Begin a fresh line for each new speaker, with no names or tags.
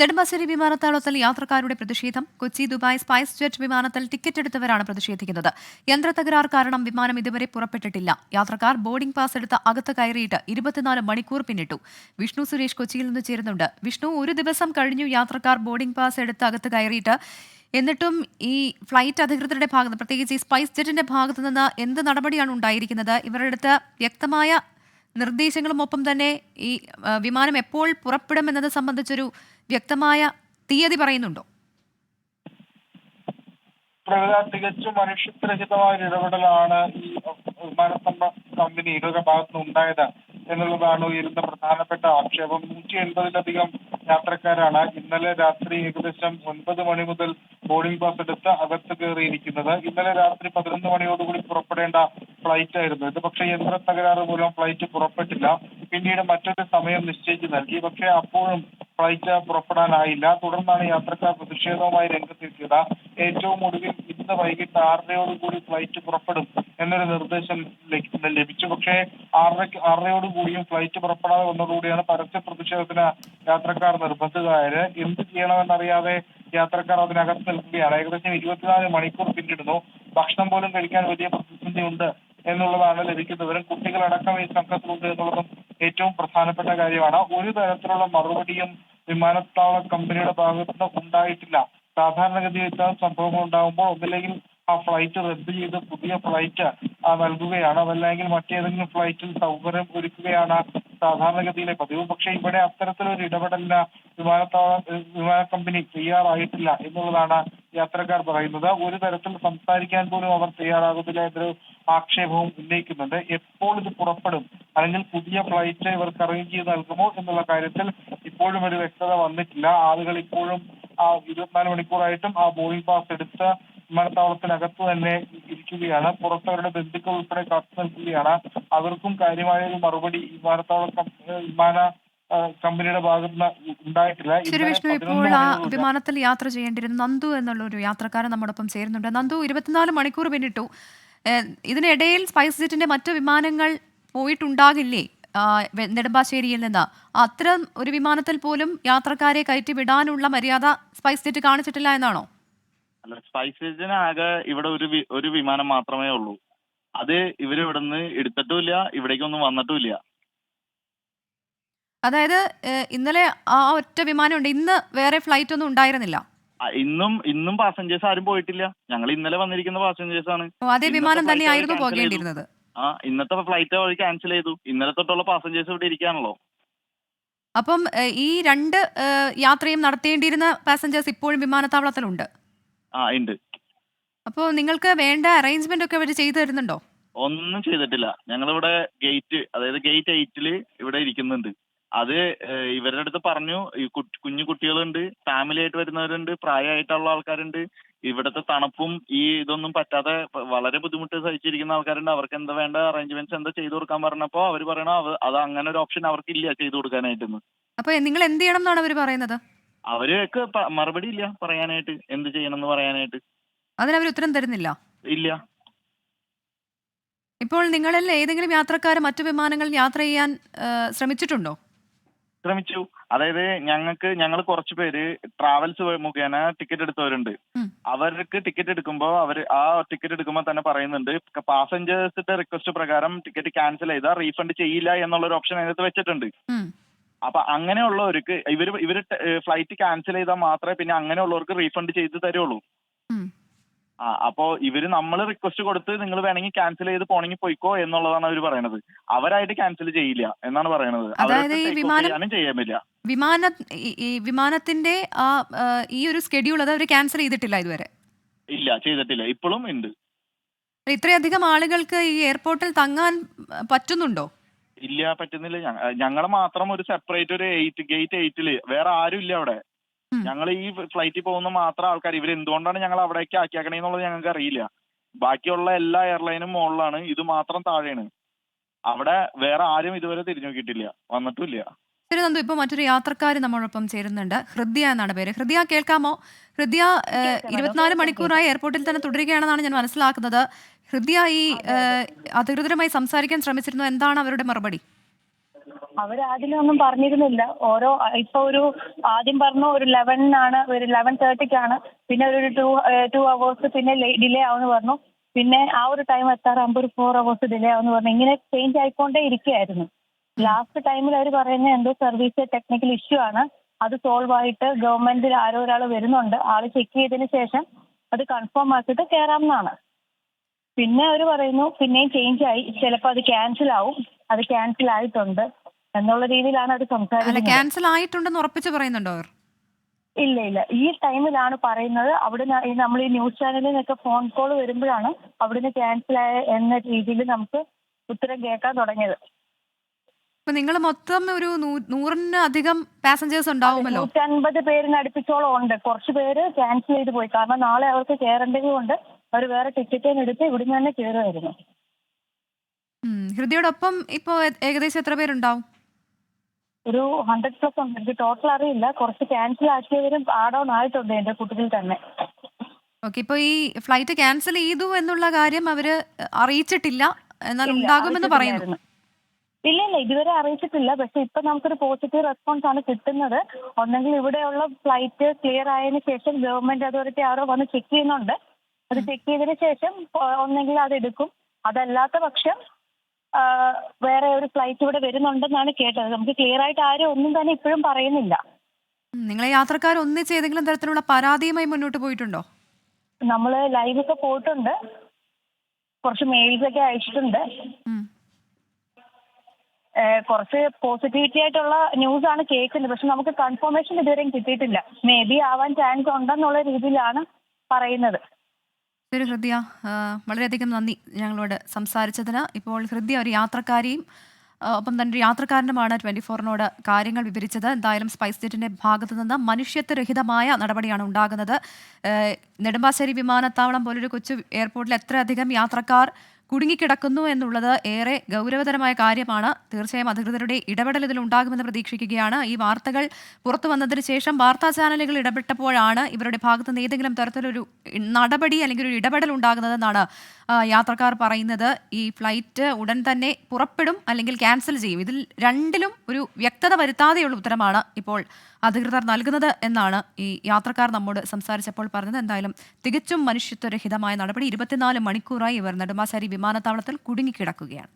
നെടുമ്പാശ്ശേരി വിമാനത്താവളത്തിൽ യാത്രക്കാരുടെ പ്രതിഷേധം. കൊച്ചി ദുബായ് സ്പൈസ് ജെറ്റ് വിമാനത്തിൽ ടിക്കറ്റ് എടുത്തവരാണ് പ്രതിഷേധിക്കുന്നത്. യന്ത്രത്തകരാർ കാരണം വിമാനം ഇതുവരെ പുറപ്പെട്ടിട്ടില്ല. യാത്രക്കാർ ബോർഡിംഗ് പാസ് എടുത്ത് അകത്ത് കയറിയിട്ട് ഇരുപത്തിനാല് മണിക്കൂർ പിന്നിട്ടു. വിഷ്ണു സുരേഷ് കൊച്ചിയിൽ നിന്ന് ചേരുന്നുണ്ട്. വിഷ്ണു ഒരു ദിവസം കഴിഞ്ഞു യാത്രക്കാർ ബോർഡിംഗ് പാസ് എടുത്ത് അകത്ത് കയറിയിട്ട്. എന്നിട്ടും ഈ ഫ്ലൈറ്റ് അധികൃതരുടെ ഭാഗത്ത് പ്രത്യേകിച്ച് ഈ സ്പൈസ് ജെറ്റിന്റെ ഭാഗത്തുനിന്ന് എന്ത് നടപടിയാണ് ഉണ്ടായിരിക്കുന്നത്? ഇവരുടെ അടുത്ത് വ്യക്തമായ നിർദ്ദേശങ്ങളും ഒപ്പം തന്നെ ഈ വിമാനം എപ്പോൾ പുറപ്പെടും എന്നത് സംബന്ധിച്ചൊരു വ്യക്തമായ തീയതി പറയുന്നുണ്ടോ?
തികച്ചും മനുഷ്യരഹിതമായ ഒരു ഇടപെടലാണ് ഈ വിമാനസമ്പ കമ്പനി ഇരുടെ ഭാഗത്തുനിന്ന് ഉണ്ടായത് എന്നുള്ളതാണ് ഉയരുന്ന പ്രധാനപ്പെട്ട ആക്ഷേപം. നൂറ്റി എൺപതിലധികം യാത്രക്കാരാണ് ഇന്നലെ രാത്രി ഏകദേശം ഒൻപത് മണി മുതൽ ബോർഡിംഗ് പാസ് എടുത്ത് അകത്ത് കയറിയിരിക്കുന്നത്. ഇന്നലെ രാത്രി പതിനൊന്ന് മണിയോടുകൂടി പുറപ്പെടേണ്ട ഫ്ലൈറ്റ് ആയിരുന്നു ഇത് പക്ഷേ യന്ത്ര തകരാറ് മൂലം ഫ്ലൈറ്റ് പുറപ്പെട്ടില്ല. പിന്നീട് മറ്റൊരു സമയം നിശ്ചയിച്ച് നൽകി. പക്ഷേ അപ്പോഴും ഫ്ലൈറ്റ് പുറപ്പെടാനായില്ല. തുടർന്നാണ് യാത്രക്കാർ പ്രതിഷേധവുമായി രംഗത്തെത്തിയത്. ഏറ്റവും ഒടുവിൽ ഇന്ന് വൈകിട്ട് ആറരയോടുകൂടി ഫ്ലൈറ്റ് പുറപ്പെടും എന്നൊരു നിർദ്ദേശം ലഭി- ലഭിച്ചു. പക്ഷേ ആറരയ്ക്ക് ആറരയോടുകൂടിയും ഫ്ലൈറ്റ് പുറപ്പെടാതെ വന്നതോടുകൂടിയാണ് പരസ്യ പ്രതിഷേധത്തിന് യാത്രക്കാർ നിർബന്ധിതരായത്. എന്ത് ചെയ്യണമെന്നറിയാതെ യാത്രക്കാർ അതിനകത്ത് നിൽക്കുകയാണ്. ഏകദേശം ഇരുപത്തിനാല് മണിക്കൂർ പിന്നിടുന്നു. ഭക്ഷണം പോലും കഴിക്കാൻ വലിയ പ്രതിസന്ധി ഉണ്ട് എന്നുള്ളതാണ് ലഭിക്കുന്ന വിവരം കുട്ടികളടക്കം ഈ സംഘത്തിലുണ്ട് എന്നുള്ളതും ഏറ്റവും പ്രധാനപ്പെട്ട കാര്യമാണ്. ഒരു തരത്തിലുള്ള മറുപടിയും വിമാനത്താവള കമ്പനിയുടെ ഭാഗത്തുനിന്ന് ഉണ്ടായിട്ടില്ല. സാധാരണഗതിയിൽ ഇത്തരം സംഭവങ്ങൾ ഉണ്ടാകുമ്പോൾ ഒന്നില്ലെങ്കിൽ ആ ഫ്ലൈറ്റ് റദ്ദ് ചെയ്ത് പുതിയ ഫ്ലൈറ്റ് നൽകുകയാണ്. അതല്ലെങ്കിൽ മറ്റേതെങ്കിലും ഫ്ലൈറ്റിൽ സൗകര്യം ഒരുക്കുകയാണ്. സാധാരണഗതിയിലെ പതിവ്. പക്ഷേ ഇവിടെ അത്തരത്തിലൊരു ഇടപെടലിന് വിമാനത്താവള വിമാന കമ്പനി തയ്യാറായിട്ടില്ല എന്നുള്ളതാണ് യാത്രക്കാർ പറയുന്നത്. ഒരു തരത്തിൽ സംസാരിക്കാൻ പോലും അവർ തയ്യാറാകുന്നില്ല എന്നൊരു ആക്ഷേപവും ഉന്നയിക്കുന്നുണ്ട്. എപ്പോൾ ഇത് പുറപ്പെടും? അല്ലെങ്കിൽ പുതിയ ഫ്ലൈറ്റ് ഇവർക്ക് അറേഞ്ച് ചെയ്ത് നൽകുമോ എന്നുള്ള കാര്യത്തിൽ ഇപ്പോഴും ഒരു വ്യക്തത വന്നിട്ടില്ല. ആളുകൾ ഇപ്പോഴും ആ ഇരുപത്തിനാല് മണിക്കൂറായിട്ടും ആ ബോർഡിംഗ് പാസ് എടുത്ത് വിമാനത്താവളത്തിനകത്ത് തന്നെ ഇരിക്കുകയാണ് പുറത്തവരുടെ ബന്ധുക്കൾ ഉൾപ്പെടെ കാത്തു നിൽക്കുകയാണ് അവർക്കും കാര്യമായ ഒരു മറുപടി വിമാനത്താവള വിമാന കമ്പനിയുടെ ഭാഗത്ത് നിന്ന് ഉണ്ടായിട്ടില്ല.
ശരി വിഷ്ണു ഇപ്പോൾ ആ വിമാനത്തിൽ യാത്ര ചെയ്യേണ്ടിരുന്ന നന്ദു എന്നുള്ള ഒരു യാത്രക്കാരൻ നമ്മോടൊപ്പം ചേരുന്നുണ്ട്. നന്ദു ഇരുപത്തിനാല് മണിക്കൂർ പിന്നിട്ടു. ഇതിനിടയിൽ സ്പൈസ് ജെറ്റിന്റെ മറ്റു വിമാനങ്ങൾ പോയിട്ടുണ്ടാകില്ലേ? നെടുമ്പാശ്ശേരിയിൽ നിന്ന്. അത്തരം ഒരു വിമാനത്തിൽ പോലും യാത്രക്കാരെ കയറ്റി വിടാനുള്ള മര്യാദ സ്പൈസ് ജെറ്റ് കാണിച്ചിട്ടില്ല എന്നാണോ?
അല്ല സ്പൈസ് ജെറ്റിന് ആകെ ഇവിടെ ഒരു വി- ഒരു വിമാനം മാത്രമേ ഉള്ളൂ. അത് ഇവർ ഇവിടുന്ന് എടുത്തിട്ടുമില്ല ഇവിടേക്കൊന്നും വന്നിട്ടുമില്ല.
അതായത് ഏഹ് ഇന്നലെ ആ ഒറ്റ വിമാനമുണ്ട്. ഇന്ന് വേറെ ഫ്ലൈറ്റ് ഒന്നും ഉണ്ടായിരുന്നില്ല.
ആ, ഇന്നും ഇന്നും പാസഞ്ചേഴ്സ് ആരും പോയിട്ടില്ല. ഞങ്ങൾ ഇന്നലെ വന്നിരിക്കുന്ന പാസഞ്ചേഴ്സ് ആണ്
ഓ, അതേ
ഇന്നത്തെ
വിമാനം
flight
തന്നെയായിരുന്നു
അവർ cancel ചെയ്തു.
പോകേണ്ടിയിരുന്നത്.
ആ ഇന്നത്തെ ഫ്ലൈറ്റ് അവർ ക്യാൻസൽ ചെയ്തു. ഇന്നലെ തൊട്ടുള്ള പാസഞ്ചേഴ്സ് ഇവിടെ ഇരിക്കാണല്ലോ.
അപ്പം ഏഹ് ഈ രണ്ട് ഏഹ് യാത്രയും നടത്തേണ്ടിയിരുന്ന പാസഞ്ചേഴ്സ് ഇപ്പോഴും വിമാനത്താവളത്തിലുണ്ട്.
ആ ഉണ്ട്.
അപ്പോ നിങ്ങൾക്ക് വേണ്ട അറേഞ്ച്മെന്റ് ഒക്കെ അവർ ചെയ്തു തരുന്നുണ്ടോ?
ഒന്നും ചെയ്തിട്ടില്ല. ഞങ്ങളിവിടെ ഗേറ്റ് അതായത് ഗേറ്റ് എയ്റ്റിൽ ഇവിടെ ഇരിക്കുന്നുണ്ട്. അത് ഇവരുടെ അടുത്ത് പറഞ്ഞു ഈ കുഞ്ഞു കുട്ടികളുണ്ട് ഫാമിലി ആയിട്ട് വരുന്നവരുണ്ട് പ്രായമായിട്ടുള്ള ആൾക്കാരുണ്ട്. ഇവിടുത്തെ തണുപ്പും ഈ ഇതൊന്നും പറ്റാതെ വളരെ ബുദ്ധിമുട്ട് സഹിച്ചിരിക്കുന്ന ആൾക്കാരുണ്ട്. അവർക്ക് എന്താ വേണ്ട അറേഞ്ച്മെന്റ്സ് എന്താ ചെയ്തു കൊടുക്കാൻ പറഞ്ഞപ്പോ അവർ പറയണോ അത് അങ്ങനെ ഒരു ഓപ്ഷൻ അവർക്കില്ല ചെയ്തു കൊടുക്കാനായിട്ടെന്ന്.
അപ്പൊ നിങ്ങൾ എന്ത് ചെയ്യണം എന്നാണ് അവർ പറയുന്നത്?
അവർക്ക് മറുപടി ഇല്ല പറയാനായിട്ട്. എന്ത് ചെയ്യണം എന്ന് പറയാനായിട്ട്.
അതിനവർ ഉത്തരം തരുന്നില്ല?
ഇല്ല.
ഇപ്പോൾ നിങ്ങളിൽ ഏതെങ്കിലും യാത്രക്കാർ മറ്റു വിമാനങ്ങളിൽ യാത്ര ചെയ്യാൻ ശ്രമിച്ചിട്ടുണ്ടോ?
ശ്രമിച്ചു. അതായത് ഞങ്ങൾക്ക് ഞങ്ങൾ കുറച്ച് പേര് ട്രാവൽസ് മുഖേന ടിക്കറ്റ് എടുത്തവരുണ്ട്. അവർക്ക് ടിക്കറ്റ് എടുക്കുമ്പോൾ അവർ ആ ടിക്കറ്റ് എടുക്കുമ്പോൾ തന്നെ പറയുന്നുണ്ട് പാസഞ്ചേഴ്സിന്റെ റിക്വസ്റ്റ് പ്രകാരം ടിക്കറ്റ് ക്യാൻസൽ ചെയ്താൽ റീഫണ്ട് ചെയ്യില്ല എന്നുള്ള ഒരു ഓപ്ഷൻ അതിനകത്ത് വെച്ചിട്ടുണ്ട്. അപ്പൊ അങ്ങനെയുള്ളവർക്ക് ഇവർ ഇവർ ഫ്ലൈറ്റ് ക്യാൻസൽ ചെയ്താൽ മാത്രമേ പിന്നെ അങ്ങനെയുള്ളവർക്ക് റീഫണ്ട് ചെയ്ത് തരുള്ളൂ. ആ അപ്പോ ഇവർ നമ്മൾ റിക്വസ്റ്റ് കൊടുത്ത് നിങ്ങൾ വേണമെങ്കിൽ ക്യാൻസൽ ചെയ്ത് പോണെങ്കിൽ പോയിക്കോ എന്നുള്ളതാണ് അവർ പറയണത്. അവരായിട്ട് ക്യാൻസൽ ചെയ്യില്ല എന്നാണ് പറയണത്. ചെയ്യാനും ചെയ്യാൻ പറ്റില്ല.
വിമാന വിമാനത്തിന്റെ ആ ഈ ഒരു സ്കെഡ്യൂൾ അത് അവർ ക്യാൻസൽ ചെയ്തിട്ടില്ല ഇതുവരെ?
ഇല്ല ചെയ്തിട്ടില്ല. ഇപ്പോഴും ഉണ്ട്.
ഇത്രയധികം ആളുകൾക്ക് ഈ എയർപോർട്ടിൽ തങ്ങാൻ പറ്റുന്നുണ്ടോ?
ഇല്ല പറ്റുന്നില്ല. ഞങ്ങൾ മാത്രം ഒരു സെപ്പറേറ്റ് ഒരു എയ്റ്റ് ഗേറ്റ് എയ്റ്റിൽ വേറെ ആരും ഇല്ല അവിടെ. ഞങ്ങൾ ഈ ഫ്ലൈറ്റിൽ പോകുന്ന മാത്രം ആൾക്കാർ ഇവർ എന്തുകൊണ്ടാണ് ഞങ്ങൾ അവിടേക്ക് ആക്കിയാക്കണേ എന്നുള്ളത് ഞങ്ങൾക്ക് അറിയില്ല. ബാക്കിയുള്ള എല്ലാ എയർലൈനും മുകളിലാണ് ഇത് മാത്രം താഴെയാണ്. അവിടെ വേറെ ആരും ഇതുവരെ തിരിഞ്ഞു നോക്കിയിട്ടില്ല. വന്നിട്ടില്ല
ശരി നന്ദു ഇപ്പോൾ മറ്റൊരു യാത്രക്കാർ നമ്മളൊപ്പം ചേരുന്നുണ്ട്. ഹൃദയ എന്നാണ് പേര്. ഹൃദയ കേൾക്കാമോ? ഹൃദയ ഇരുപത്തിനാല് മണിക്കൂറായി എയർപോർട്ടിൽ തന്നെ തുടരുകയാണെന്നാണ് ഞാൻ മനസ്സിലാക്കുന്നത്. ഹൃദയ ഈ അധികൃതരുമായി സംസാരിക്കാൻ ശ്രമിച്ചിരുന്നു. എന്താണ് അവരുടെ മറുപടി?
അവരാദ്യമൊന്നും പറഞ്ഞിരുന്നില്ല. ഓരോ ഇപ്പൊ ഒരു ആദ്യം പറഞ്ഞു ഒരു ലെവനാണ് ഒരു ലെവൻ തേർട്ടിക്കാണ് പിന്നെ ഒരു ടു ടു അവേഴ്സ് പിന്നെ ഡിലേ ആവുമെന്ന് പറഞ്ഞു. പിന്നെ ആ ഒരു ടൈം എത്താറാകുമ്പോൾ ഒരു ഫോർ അവേഴ്സ് ഡിലേ ആവുമെന്ന് പറഞ്ഞു. ഇങ്ങനെ ചേഞ്ച് ആയിക്കൊണ്ടേ ഇരിക്കുകയായിരുന്നു ലാസ്റ്റ് ടൈമിൽ അവർ പറയുന്ന എന്തോ സർവീസ് ടെക്നിക്കൽ ഇഷ്യൂ ആണ്. അത് സോൾവ് ആയിട്ട് ഗവൺമെന്റിൽ ആരോ ഒരാൾ വരുന്നുണ്ട്. ആൾ ചെക്ക് ചെയ്തതിന് ശേഷം അത് കൺഫേം ആക്കിയിട്ട് കയറാമെന്നാണ് പിന്നെ അവർ പറയുന്നു പിന്നെയും ചേഞ്ച് ആയി. ചിലപ്പോൾ അത് ക്യാൻസൽ ആവും. അത് ക്യാൻസൽ ആയിട്ടുണ്ട്. എന്നുള്ള രീതിയിലാണ്
അത്
സംസാരിക്കുന്നത്.
ക്യാൻസൽ ആയിട്ടുണ്ടെന്ന് ഉറപ്പിച്ച് പറയുന്നുണ്ടോ അവർ?
ഇല്ല ഇല്ല. ഈ ടൈമിലാണ് പറയുന്നത്. അവിടെ നമ്മൾ ഈ ന്യൂസ് ചാനലിൽ നിന്നൊക്കെ ഫോൺ കോൾ വരുമ്പോഴാണ് അവിടുന്ന് ക്യാൻസൽ ആയ എന്ന രീതിയിൽ നമുക്ക് ഉത്തരം കേൾക്കാൻ തുടങ്ങിയത്.
ഇപ്പൊ നിങ്ങൾ മൊത്തം ഒരു നൂറിന് അധികം പാസഞ്ചേഴ്സ് ഉണ്ടാവുമല്ലോ?
നൂറ്റൻപത് പേരിന് അടുപ്പിച്ചോളം ഉണ്ട്. കുറച്ച് പേര് ക്യാൻസൽ ചെയ്ത് പോയി. കാരണം നാളെ അവർക്ക് കയറേണ്ടത് കൊണ്ട് അവർ വേറെ ടിക്കറ്റ് എടുത്ത് ഇവിടുന്ന് തന്നെ കയറുമായിരുന്നു.
ഹൃദയോടൊപ്പം ഇപ്പോ ഏകദേശം എത്ര പേരുണ്ടാവും?
ഒരു ഹൺഡ്രഡ് പ്ലസ് ഉണ്ട്. എനിക്ക് ടോട്ടൽ അറിയില്ല. കുറച്ച് ക്യാൻസൽ ആക്കിയവരും ആഡ് ഓൺ ആയിട്ടുണ്ട് എന്റെ കൂട്ടത്തിൽ തന്നെ.
ഓക്കെ ഇപ്പൊ ഈ ഫ്ലൈറ്റ് ക്യാൻസൽ ചെയ്തു എന്നുള്ള കാര്യം അവർ അറിയിച്ചിട്ടില്ല. എന്നാൽ ഉണ്ടാകുമെന്ന് പറയുന്നു.
ഇല്ല ഇല്ല ഇതുവരെ അറിയിച്ചിട്ടില്ല. പക്ഷെ ഇപ്പൊ നമുക്കൊരു പോസിറ്റീവ് റെസ്പോൺസ് ആണ് കിട്ടുന്നത്. ഒന്നെങ്കിൽ ഇവിടെയുള്ള ഫ്ലൈറ്റ് ക്ലിയർ ആയതിനു ശേഷം ഗവൺമെന്റ് അതോറിറ്റി അവരെ വന്ന് ചെക്ക് ചെയ്യുന്നുണ്ട്. അത് ചെക്ക് ചെയ്തതിന് ശേഷം ഒന്നെങ്കിൽ അത് എടുക്കും. അതല്ലാത്ത പക്ഷം വേറെ ഒരു ഫ്ലൈറ്റ് ഇവിടെ വരുന്നുണ്ടെന്നാണ് കേട്ടത്. നമുക്ക് ക്ലിയർ ആയിട്ട് ആരും ഒന്നും തന്നെ ഇപ്പോഴും പറയുന്നില്ല.
നിങ്ങളെ യാത്രക്കാർ ഒന്നിച്ച് ഏതെങ്കിലും തരത്തിലുള്ള പരാതിയുമായി മുന്നോട്ട് പോയിട്ടുണ്ടോ?
നമ്മൾ ലൈവ് ഒക്കെ പോയിട്ടുണ്ട്. കുറച്ച് മെയിൽസ് ഒക്കെ അയച്ചിട്ടുണ്ട്. കുറച്ച് പോസിറ്റിവിറ്റി ആയിട്ടുള്ള ന്യൂസ് ആണ് കേൾക്കുന്നത്. പക്ഷെ നമുക്ക് കൺഫർമേഷൻ ഇതുവരെയും കിട്ടിയിട്ടില്ല. മേ ബി ആവാൻ ചാൻസ് ഉണ്ടെന്നുള്ള രീതിയിലാണ് പറയുന്നത്.
ശരി ഹൃദയ. വളരെയധികം നന്ദി ഞങ്ങളോട് സംസാരിച്ചതിന്. ഇപ്പോൾ ഹൃദയ ഒരു യാത്രക്കാരിയും ഒപ്പം തന്നെ യാത്രക്കാരനുമാണ് ട്വന്റി ഫോറിനോട് കാര്യങ്ങൾ വിവരിച്ചത്. എന്തായാലും സ്പൈസ് ജെറ്റിന്റെ ഭാഗത്തു നിന്ന് മനുഷ്യത്വരഹിതമായ നടപടിയാണ് ഉണ്ടാകുന്നത്. നെടുമ്പാശ്ശേരി വിമാനത്താവളം പോലൊരു കൊച്ചു എയർപോർട്ടിൽ എത്രയധികം യാത്രക്കാർ കുടുങ്ങിക്കിടക്കുന്നു എന്നുള്ളത് ഏറെ ഗൗരവതരമായ കാര്യമാണ്. തീർച്ചയായും അധികൃതരുടെ ഇടപെടൽ ഇതിൽ ഉണ്ടാകുമെന്ന് പ്രതീക്ഷിക്കുകയാണ്. ഈ വാർത്തകൾ പുറത്തു വന്നതിന് ശേഷം വാർത്താ ചാനലുകൾ ഇടപെട്ടപ്പോഴാണ് ഇവരുടെ ഭാഗത്തുനിന്ന് ഏതെങ്കിലും തരത്തിലൊരു നടപടി അല്ലെങ്കിൽ ഒരു ഇടപെടൽ ഉണ്ടാകുന്നതെന്നാണ് യാത്രക്കാർ പറയുന്നത് ഈ ഫ്ലൈറ്റ് ഉടൻ തന്നെ പുറപ്പെടും അല്ലെങ്കിൽ ക്യാൻസൽ ചെയ്യും. ഇതിൽ രണ്ടിലും ഒരു വ്യക്തത വരുത്താതെയുള്ള ഉത്തരമാണ് ഇപ്പോൾ അധികൃതർ നൽകുന്നത് എന്നാണ് ഈ യാത്രക്കാർ നമ്മോട് സംസാരിച്ചപ്പോൾ പറഞ്ഞത്. എന്തായാലും തികച്ചും മനുഷ്യത്വരഹിതമായ നടപടി ഇരുപത്തിനാല് മണിക്കൂറായി ഇവർ നെടുമ്പാശ്ശേരി വിമാനത്താവളത്തിൽ കുടുങ്ങിക്കിടക്കുകയാണ്.